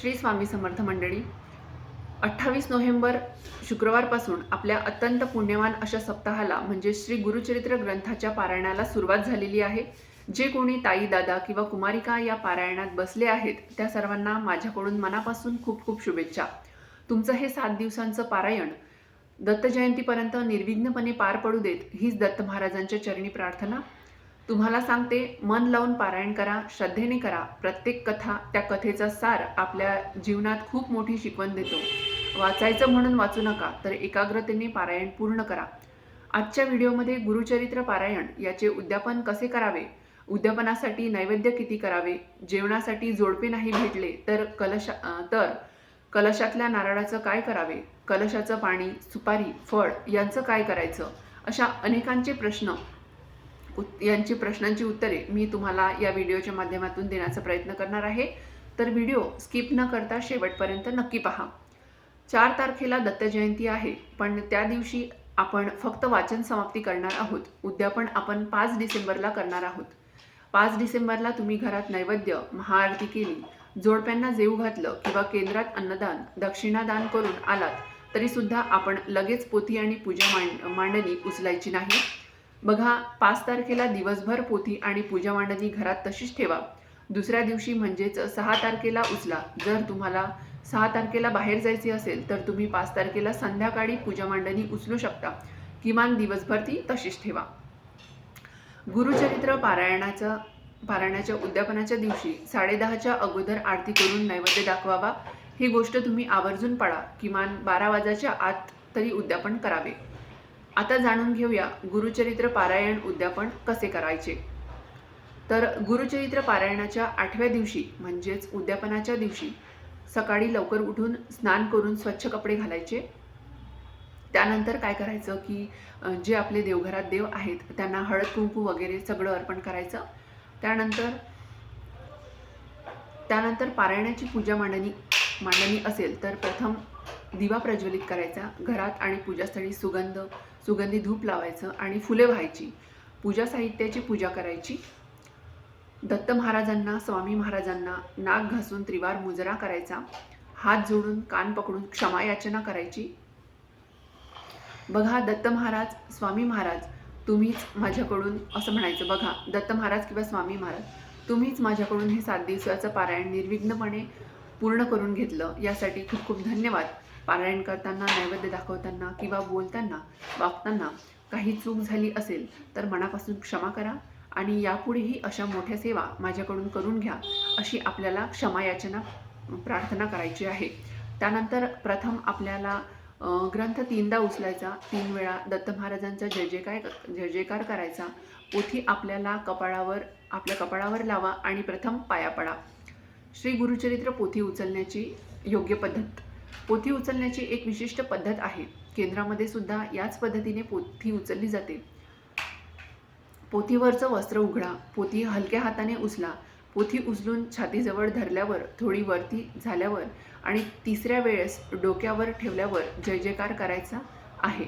श्री स्वामी समर्थ मंडळी अठ्ठावीस नोव्हेंबर शुक्रवारपासून आपल्या अत्यंत पुण्यवान अशा सप्ताहाला म्हणजे श्री गुरुचरित्र ग्रंथाच्या पारायणाला सुरुवात झालेली आहे. जे कोणी ताई दादा किंवा कुमारिका या पारायणात बसले आहेत त्या सर्वांना माझ्याकडून मनापासून खूप खूप शुभेच्छा. तुमचं हे सात दिवसांचं पारायण दत्तजयंतीपर्यंत निर्विघ्नपणे पार पडू देत हीच दत्त महाराजांच्या चरणी प्रार्थना तुम्हाला सांगते मन लावून पारायण करा श्रद्धेने करा. प्रत्येक कथा त्या कथेचा सार आपल्या जीवनात खूप मोठी शिकवण देतो. वाचायचं म्हणून वाचू नका तर एकाग्रतेने पारायण पूर्ण करा. आजच्या व्हिडिओमध्ये गुरुचरित्र पारायण याचे उद्यापन कसे करावे? उद्यापनासाठी नैवेद्य किती करावे? जेवणासाठी जोडपे नाही भेटले तर कलशा तर कलशातल्या नारळाचं काय करावे? कलशाचं पाणी सुपारी फळ यांचं काय करायचं? अशा अनेकांचे प्रश्न उत- यांची प्रश्नांची उत्तरे मी तुम्हाला या व्हिडिओच्या माध्यमातून देण्याचा प्रयत्न करणार आहे. तर व्हिडिओ स्किप न करता शेवटपर्यंत नक्की पहा. चार तारखेला दत्त जयंती आहे पण त्या दिवशी आपण फक्त वाचन समाप्ती करणार आहोत. उद्यापन आपण पाच डिसेंबरला करणार आहोत. पाच डिसेंबरला तुम्ही घरात नैवेद्य महाआरती केली जोडप्यांना जेऊ घातलं किंवा केंद्रात अन्नदान दक्षिणादान करून आलात तरीसुद्धा आपण लगेच पोथी आणि पूजा मांड मांडणी उचलायची नाही. बघा पाच तारखेला दिवसभर पोथी आणि पूजा मांडणी घरात तशीच ठेवा. दुसऱ्या दिवशी म्हणजेच सहा तारखेला उचला. जर तुम्हाला सहा तारखेला बाहेर जायचे असेल तर तुम्ही पाच तारखेला संध्याकाळी पूजा मांडणी उचलू शकता. किमान दिवसभर ती तशीच ठेवा. गुरुचरित्र पारायणाच्या पारायणाच्या उद्यापनाच्या दिवशी साडेदहाच्या अगोदर आरती करून नैवेद्य दाखवावा. ही गोष्ट तुम्ही आवर्जून पाळा. किमान बारा वाजाच्या आत तरी उद्यापन करावे. आता जाणून घेऊया गुरुचरित्र पारायण उद्यापन कसे करायचे. तर गुरुचरित्र पारायणाच्या आठव्या दिवशी म्हणजेच उद्यापनाच्या दिवशी सकाळी लवकर उठून स्नान करून स्वच्छ कपडे घालायचे. त्यानंतर काय करायचं की जे आपले देवघरात देव आहेत त्यांना हळद कुंकू वगैरे सगळं अर्पण करायचं. त्यानंतर त्यानंतर पारायणाची पूजा मांडणी मांडणी असेल तर प्रथम दिवा प्रज्वलित करायचा. घरात आणि पूजास्थळी सुगंध सुगंधी धूप लावायचं आणि फुले व्हायची. पूजा साहित्याची पूजा करायची. दत्त महाराजांना स्वामी महाराजांना नाक घासून त्रिवार मुजरा करायचा. हात जोडून कान पकडून क्षमा याचना करायची. बघा दत्त महाराज स्वामी महाराज तुम्हीच माझ्याकडून असं म्हणायचं. बघा दत्त महाराज किंवा स्वामी महाराज तुम्हीच माझ्याकडून हे सात दिवसाचं पारायण निर्विघ्नपणे पूर्ण करून घेतलं. यासाठी खूप खूप धन्यवाद. पारायण करताना नैवेद्य दाखवताना किंवा बोलताना वागताना काही चूक झाली असेल तर मनापासून क्षमा करा आणि यापुढेही अशा मोठ्या सेवा माझ्याकडून करून घ्या अशी आपल्याला क्षमा याचना प्रार्थना करायची आहे. त्यानंतर प्रथम आपल्याला ग्रंथ तीनदा उचलायचा. तीन वेळा दत्त महाराजांचा जय जयकार जय जयकार करायचा. पोथी आपल्याला कपाळावर आपल्या कपाळावर लावा आणि प्रथम पाया पडा. श्री गुरुचरित्र पोथी उचलण्याची योग्य पद्धत. पोथी उचलण्याची एक विशिष्ट पद्धत आहे. केंद्रामध्ये सुद्धा याच पद्धतीने पोथी उचलली जाते. पोथीवरचं वस्त्र उघडा. पोथी हलक्या हाताने उचला. पोथी उचलून छातीजवळ धरल्यावर थोडी वरती झाल्यावर आणि तिसऱ्या वेळेस डोक्यावर ठेवल्यावर जय जयकार करायचा आहे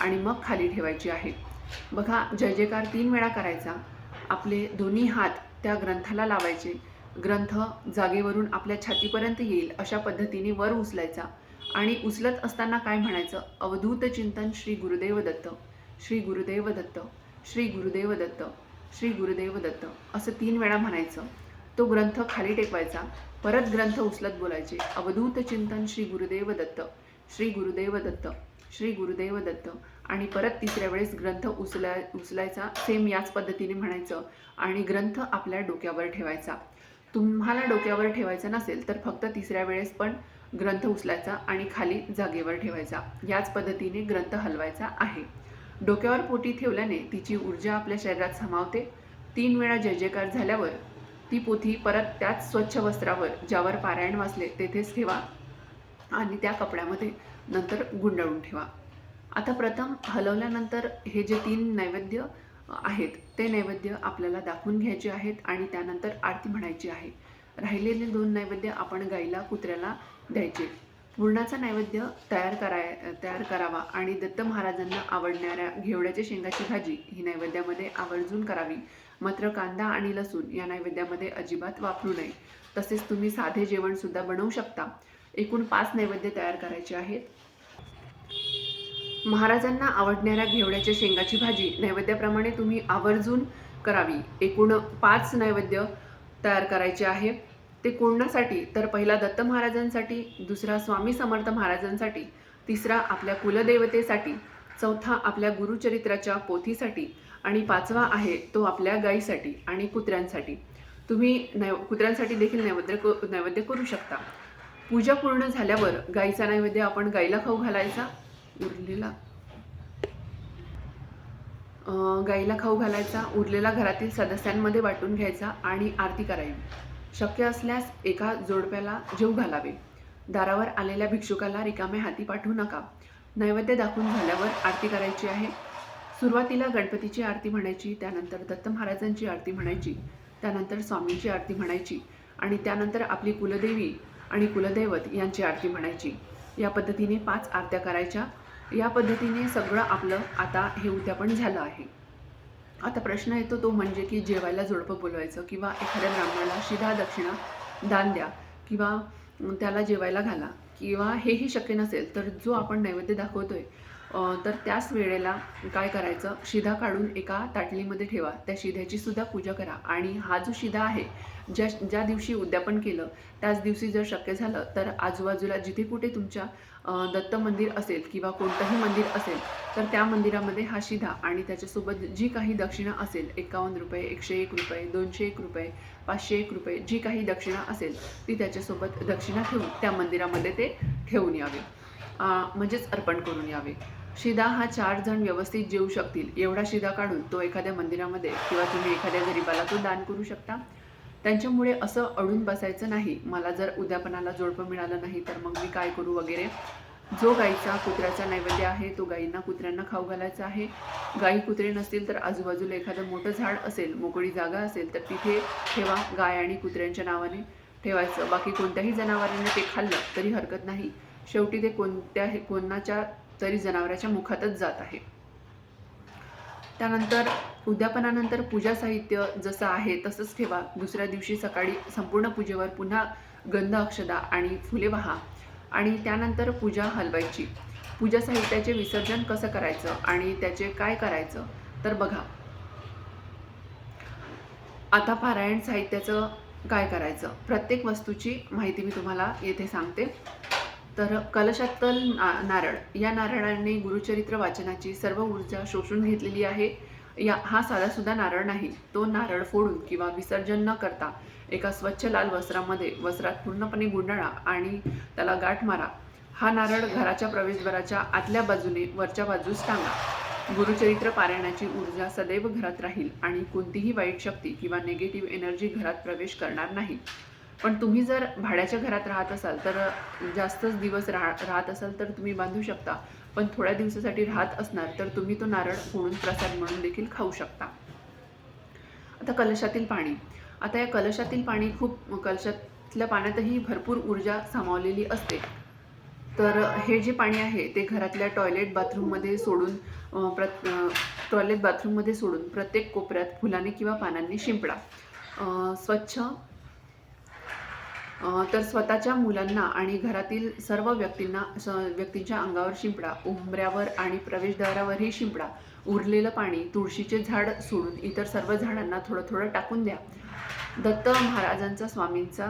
आणि मग खाली ठेवायची आहे. बघा जय जयकार तीन वेळा करायचा. आपले दोन्ही हात त्या ग्रंथाला लावायचे. ग्रंथ जागेवरून आपल्या छातीपर्यंत येईल अशा पद्धतीने वर उचलायचा आणि उचलत असताना काय म्हणायचं? अवधूत चिंतन श्री गुरुदेव दत्त. श्री गुरुदेव दत्त. श्री गुरुदेव दत्त. श्री गुरुदेव दत्त. असं तीन वेळा म्हणायचं. तो ग्रंथ खाली टेकवायचा. परत ग्रंथ उचलत बोलायचे. अवधूत चिंतन श्री गुरुदेव दत्त. श्री गुरुदेव दत्त. श्री गुरुदेव दत्त. आणि परत तिसऱ्या वेळेस ग्रंथ उचलाय उचलायचा. सेम याच पद्धतीने म्हणायचं. आणि ग्रंथ आपल्या डोक्यावर ठेवायचा. तुम्हाला डोक्यावर ठेवायचं नसेल तर फक्त तिसऱ्या वेळेस पण ग्रंथ उचलायचा आणि खाली जागेवर ठेवायचा. याच पद्धतीने ग्रंथ हलवायचा आहे. डोक्यावर पोटी ठेवल्याने तिची ऊर्जा आपल्या शरीरात समावते. तीन वेळा जय जयकार झाल्यावर ती पोथी परत त्याच स्वच्छ वस्त्रावर ज्यावर पारायण वाचले तेथेच ठेवा आणि त्या कपड्यामध्ये नंतर गुंडाळून ठेवा. आता प्रथम हलवल्यानंतर हे जे तीन नैवेद्य आहेत. ते नैवेद्य आपल्याला दाखवून घ्यायचे आहेत आणि त्यानंतर आरती म्हणायची आहे. राहिलेले दोन नैवेद्य आपण गाईला कुत्र्याला द्यायचे. पूर्णाचा नैवेद्य तयार कराय तयार करावा आणि दत्त महाराजांना आवडणाऱ्या घेवड्याच्या शेंगाची भाजी ही नैवेद्यामध्ये आवर्जून करावी. मात्र कांदा आणि लसूण या नैवेद्यामध्ये अजिबात वापरू नये. तसेच तुम्ही साधे जेवणसुद्धा बनवू शकता. एकूण पाच नैवेद्य तयार करायचे आहेत. महाराजांना आवडणाऱ्या घेवड्याच्या शेंगाची भाजी नैवेद्याप्रमाणे तुम्ही आवर्जून करावी. एकूण पाच नैवेद्य तयार करायचे आहे. ते कोणासाठी तर पहिला दत्त महाराजांसाठी दुसरा स्वामी समर्थ महाराजांसाठी तिसरा आपल्या कुलदेवतेसाठी चौथा आपल्या गुरुचरित्राच्या पोथीसाठी आणि पाचवा आहे तो आपल्या गाईसाठी आणि कुत्र्यांसाठी. तुम्ही नै कुत्र्यांसाठी देखील नैवेद्य क नैवेद्य करू शकता. पूजा पूर्ण झाल्यावर गाईचा नैवेद्य आपण गाईला खाऊ घालायचा. उरलेला. गाईला खाऊ घालायचा उरलेला घरातील सदस्यांमध्ये वाटून घ्यायचा आणि आरती करावी शक्य असल्यास एका जोडप्याला जेव घालावे. दारावर आलेल्या भिक्षुकाला रिकाम्या हाती पाठवू नका. नैवेद्य दाखवून झाल्यावर आरती करायची आहे. सुरुवातीला गणपतीची आरती म्हणायची त्यानंतर दत्त महाराजांची आरती म्हणायची त्यानंतर स्वामींची आरती म्हणायची आणि त्यानंतर आपली कुलदेवी आणि कुलदैवत यांची आरती म्हणायची. या पद्धतीने पाच आरत्या करायच्या. या पद्धतीने सगळं आपलं आता हे उद्यापन झालं आहे. आता प्रश्न येतो तो म्हणजे की जेवायला जोडपं बोलवायचं किंवा एखाद्या ब्राह्मणाला शिधा दक्षिणा दान द्या किंवा त्याला जेवायला घाला किंवा हेही शक्य नसेल तर जो आपण नैवेद्य दाखवतोय तर त्याच वेळेला काय करायचं? शिधा काढून एका ताटलीमध्ये ठेवा. त्या शिध्याची सुद्धा पूजा करा. आणि हा जो शिधा आहे ज्या ज्या दिवशी उद्यापन केलं त्याच दिवशी जर शक्य झालं तर आजूबाजूला जिथे कुठे तुमच्या दत्त मंदिर असेल किंवा कोणतंही मंदिर असेल तर त्या मंदिरामध्ये हा शिधा आणि त्याच्यासोबत जी काही दक्षिणा असेल एकावन्न रुपये एकशे एक रुपये दोनशे एक रुपये पाचशे एक रुपये जी काही दक्षिणा असेल ती त्याच्यासोबत दक्षिणा ठेवून त्या मंदिरामध्ये ते ठेवून यावे. म्हणजेच अर्पण करून यावे. शिदा हा चार जण व्यवस्थित जेवू शकतील. एवढा शिदा काढून तो एखाद्या मंदिरामध्ये किंवा तुम्ही एखाद्या गरीबाला तो दान करू शकता. त्यांच्यामुळे असं अडून बसायचं नाही. मला जर उद्यापनाला जोडपं मिळालं नाही तर मग मी काय करू वगैरे? जो गाईचा कुत्र्याचा नैवेद्य आहे तो गाईंना कुत्र्यांना खाऊ घालायचा आहे. गाई कुत्रे नसतील तर आजूबाजूला एखादं मोठं झाड असेल मोकळी जागा असेल तर तिथे ठेवा गाय आणि कुत्र्यांच्या नावाने ठेवायचं. बाकी कोणत्याही जनावरांनी ते खाल्लं तरी हरकत नाही. शेवटी ते कोणत्याही कोणाच्या तरी जनावराच्या मुखातच जात आहे. त्यानंतर उद्यापनानंतर पूजा साहित्य जसं आहे तसंच ठेवा. दुसऱ्या दिवशी सकाळी संपूर्ण पूजेवर पुन्हा गंध अक्षदा आणि फुले वाहा. आणि त्यानंतर पूजा हलवायची. पूजा साहित्याचे विसर्जन कसं करायचं आणि त्याचे काय करायचं तर बघा. आता पारायण साहित्याचं काय करायचं? प्रत्येक वस्तूची माहिती मी तुम्हाला येथे सांगते. तर कलशातल ना- नारळ या नारळाने गुरुचरित्र वाचनाची सर्व ऊर्जा शोषून घेतलेली आहे. या हा साधासुद्धा नारळ नाही. तो नारळ फोडून किंवा विसर्जन न करता एका स्वच्छ लाल वस्त्रामध्ये वस्त्रात पूर्णपणे गुंडाळा आणि त्याला गाठ मारा. हा नारळ घराच्या प्रवेशद्वाराच्या आतल्या बाजूने वरच्या बाजूस टांगा. गुरुचरित्र पारायणाची ऊर्जा सदैव घरात राहील आणि कोणतीही वाईट शक्ती किंवा निगेटिव्ह एनर्जी घरात प्रवेश करणार नाही. पण तुम्ही जर भाड्याच्या घरात राहत असाल तर जास्तच दिवस राह राहत असाल तर तुम्ही बांधू शकता. पण थोड्या दिवसासाठी राहत असणार तर तुम्ही तो नारळ फोडून प्रसाद म्हणून देखील खाऊ शकता. आता कलशातील पाणी. आता या कलशातील पाणी खूप कलशातल्या पाण्यातही भरपूर ऊर्जा सामावलेली असते. तर हे जे पाणी आहे ते घरातल्या टॉयलेट बाथरूममध्ये सोडून प्रत टॉयलेट बाथरूममध्ये सोडून प्रत्येक कोपऱ्यात फुलांनी किंवा पानांनी शिंपडा. स्वच्छ तर स्वतःच्या मुलांना आणि घरातील सर्व व्यक्तींना स व्यक्तींच्या अंगावर शिंपडा उंबऱ्यावर आणि प्रवेशद्वारावरही शिंपडा उरलेलं पाणी तुळशीचे झाड सोडून इतर सर्व झाडांना थोडं थोडं टाकून द्या. दत्त महाराजांचा स्वामींचा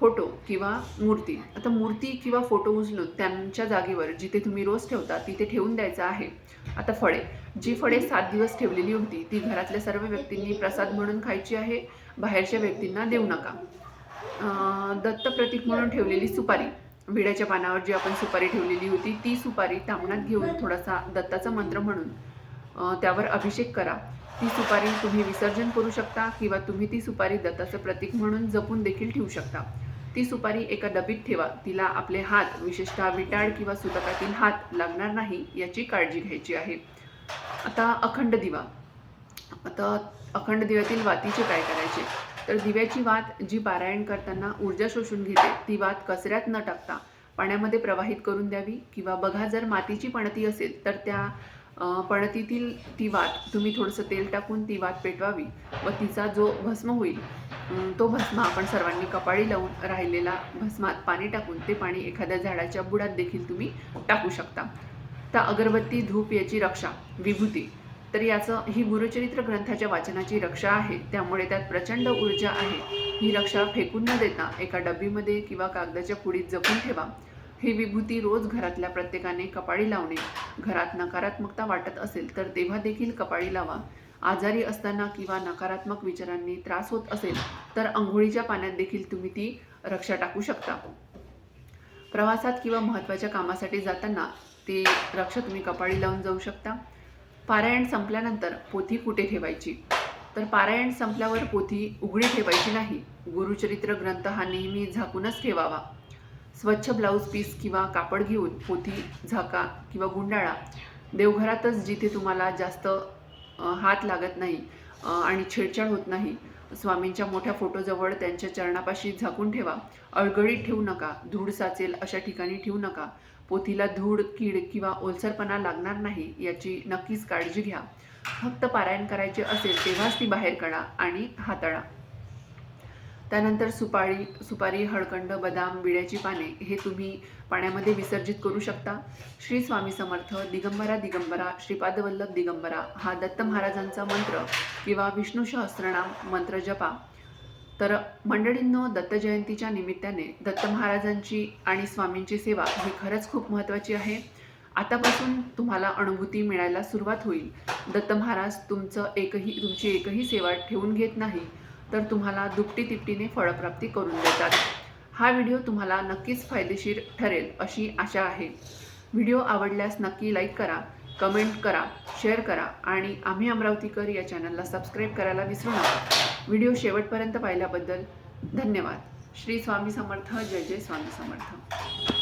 फोटो किंवा मूर्ती. आता मूर्ती किंवा फोटो उचलून त्यांच्या जागेवर जिथे तुम्ही रोज ठेवता तिथे ठेवून द्यायचं आहे. आता फळे. जी फळे सात दिवस ठेवलेली होती ती घरातल्या सर्व व्यक्तींनी प्रसाद म्हणून खायची आहे. बाहेरच्या व्यक्तींना देऊ नका. दत्तप्रतीक दत्त प्रतीक म्हणून ठेवलेली सुपारी. विड्याच्या पानावर जी आपण सुपारी ठेवलेली होती ती सुपारी तामणात घेऊन थोडासा दत्ताचा मंत्र म्हणून त्यावर अभिषेक करा. ती सुपारी तुम्ही विसर्जन करू शकता किंवा तुम्ही ती सुपारी दत्ताचं प्रतीक म्हणून जपून देखील ठेवू शकता. ती सुपारी एका डबीत ठेवा. तिला आपले हात विशेषतः विटाळ किंवा सुतकातील हात लागणार नाही याची काळजी घ्यायची आहे. आता अखंड दिवा. आता अखंड दिव्यातील वातीचे काय करायचे? तर दिव्याची वात जी पारायण करताना ऊर्जा शोषून घेते ती वात कचऱ्यात न टाकता पाण्यामध्ये प्रवाहित करून द्यावी किंवा बघा जर मातीची पणती असेल तर त्या पणतीतील ती वात तुम्ही थोडंसं तेल टाकून ती वात पेटवावी व तिचा जो भस्म होईल तो भस्म आपण सर्वांनी कपाळी लावून राहिलेला भस्मात पाणी टाकून ते पाणी एखाद्या झाडाच्या बुडात देखील तुम्ही टाकू शकता. तर अगरबत्ती धूप याची रक्षा विभूती तर याचं ही गुरुचरित्र ग्रंथाच्या वाचनाची रक्षा आहे. त्यामुळे त्यात प्रचंड ऊर्जा आहे. ही रक्षा फेकून न देता एका डब्बीमध्ये किंवा कागदाच्या पुडीत जपून ठेवा. ही विभूती रोज घरातल्या प्रत्येकाने कपाळी लावणे. घरात नकारात्मकता वाटत असेल तर तेव्हा देखील कपाळी लावा. आजारी असताना किंवा नकारात्मक विचारांनी त्रास होत असेल तर आंघोळीच्या पाण्यात देखील तुम्ही ती रक्षा टाकू शकता. प्रवासात किंवा महत्त्वाच्या कामासाठी जाताना ते रक्षा तुम्ही कपाळी लावून जाऊ शकता. पारायण संपल्यानंतर पोथी कुठे ठेवायची? तर पारायण संपल्यावर पोथी उघडी ठेवायची नाही. गुरुचरित्र ग्रंथ हा नेहमी झाकूनच ठेवावा. स्वच्छ ब्लाऊज पीस किंवा कापड घेऊन पोथी झाका किंवा गुंडाळा. देवघरातच जिथे तुम्हाला जास्त हात लागत नाही आणि छेडछाड होत नाही स्वामींच्या मोठ्या फोटोजवळ त्यांच्या चरणापाशी झाकून ठेवा. अळगळीत ठेवू नका. धूळ साचेल अशा ठिकाणी ठेवू नका. पोथीला धूळ कीड किंवा ओलसरपणा लागणार नाही याची नक्कीच काळजी घ्या. फक्त पारायण करायचे असेल तेव्हाच ती बाहेर काढा आणि हाताळा. त्यानंतर सुपारी सुपारी हळकंड बदाम विड्याची पाने हे तुम्ही पाण्यामध्ये विसर्जित करू शकता. श्री स्वामी समर्थ दिगंबरा दिगंबरा श्रीपादवल्लभ दिगंबरा हा दत्त महाराजांचा मंत्र किंवा विष्णू सहस्रनाम मंत्र जपा. तर मंडळींनो दत्त जयंतीच्या निमित्ताने दत्त महाराजांची आणि स्वामींची सेवा ही खरंच खूप महत्त्वाची आहे. आतापासून तुम्हाला अनुभूती मिळायला सुरुवात होईल. दत्त महाराज तुमचं एकही तुमची एकही सेवा ठेवून घेत नाही तर तुम्हाला दुपटी तिपटीने फळप्राप्ती करून देतात. हा व्हिडिओ तुम्हाला नक्कीच फायदेशीर ठरेल अशी आशा आहे. व्हिडिओ आवडल्यास नक्की लाईक करा. कमेंट करा शेअर करा आणि आम्ही अमरावतीकर या चॅनलला सबस्क्राईब करायला विसरू नका. व्हिडिओ शेवटपर्यंत पाहिल्याबद्दल धन्यवाद. श्री स्वामी समर्थ जय जय स्वामी समर्थ.